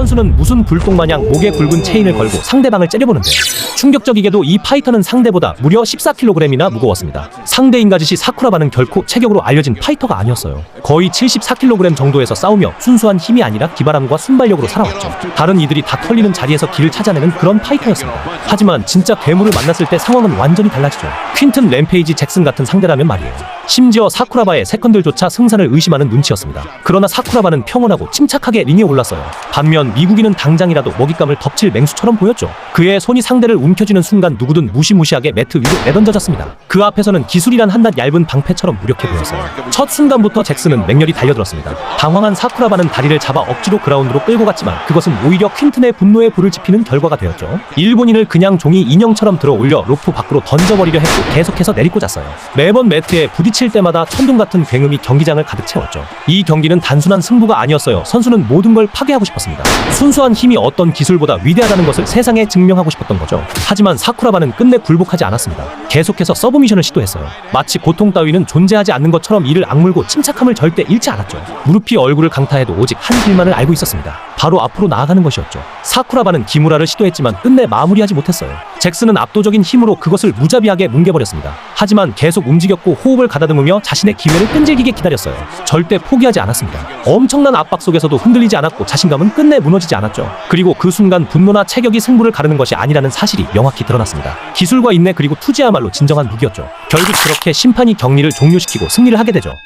선수는 무슨 불똥 마냥 목에 굵은 체인을 걸고 상대방을 째려보는데요. 충격적이게도 이 파이터는 상대보다 무려 14kg이나 무거웠습니다. 상대인 가짓이 사쿠라바는 결코 체격으로 알려진 파이터가 아니었어요. 거의 74kg 정도에서 싸우며 순수한 힘이 아니라 기바람과 순발력으로 살아왔죠. 다른 이들이 다 털리는 자리에서 길을 찾아내는 그런 파이터였습니다. 하지만 진짜 괴물을 만났을 때 상황은 완전히 달라지죠. 퀸튼 램페이지 잭슨 같은 상대라면 말이에요. 심지어 사쿠라바의 세컨들조차 승산을 의심하는 눈치였습니다. 그러나 사쿠라바는 평온하고 침착하게 링에 올랐어요. 반면 미국인은 당장이라도 먹잇감을 덮칠 맹수처럼 보였죠. 그의 손이 상대를 움켜쥐는 순간 누구든 무시무시하게 매트 위로 내던져졌습니다. 그 앞에서는 기술이란 한낱 얇은 방패처럼 무력해 보였어요. 첫 순간부터 잭슨은 맹렬히 달려들었습니다. 당황한 사쿠라바는 다리를 잡아 억지로 그라운드로 끌고 갔지만 그것은 오히려 퀸튼의 분노에 불을 지피는 결과가 되었죠. 일본인을 그냥 종이 인형처럼 들어 올려 로프 밖으로 던져버리려 했고 계속해서 내리꽂았어요. 매번 매트에 부딪힐 때마다 천둥 같은 굉음이 경기장을 가득 채웠죠. 이 경기는 단순한 승부가 아니었어요. 선수는 모든 걸 파괴하고 싶었습니다. 순수한 힘이 어떤 기술보다 위대하다는 것을 세상에 증명하고 싶었던 거죠. 하지만 사쿠라바는 끝내 굴복하지 않았습니다. 계속해서 서브미션을 시도했어요. 마치 고통 따위는 존재하지 않는 것처럼 이를 악물고 침착함을 절대 잃지 않았죠. 무릎이 얼굴을 강타해도 오직 한 길만을 알고 있었습니다. 바로 앞으로 나아가는 것이었죠. 사쿠라바는 기무라를 시도했지만 끝내 마무리하지 못했어요. 잭슨은 압도적인 힘으로 그것을 무자비하게 뭉개버렸습니다. 하지만 계속 움직였고 호흡을 가다듬으며 자신의 기회를 끈질기게 기다렸어요. 절대 포기하지 않았습니다. 엄청난 압박 속에서도 흔들리지 않았고 자신감은 끝내 무너 지지 않았죠. 그리고 그 순간 분노나 체격이 승부를 가르는 것이 아니라는 사실이 명확히 드러났습니다. 기술과 인내 그리고 투지야말로 진정한 무기였죠. 결국 그렇게 심판이 경기를 종료시키고 승리를 하게 되죠.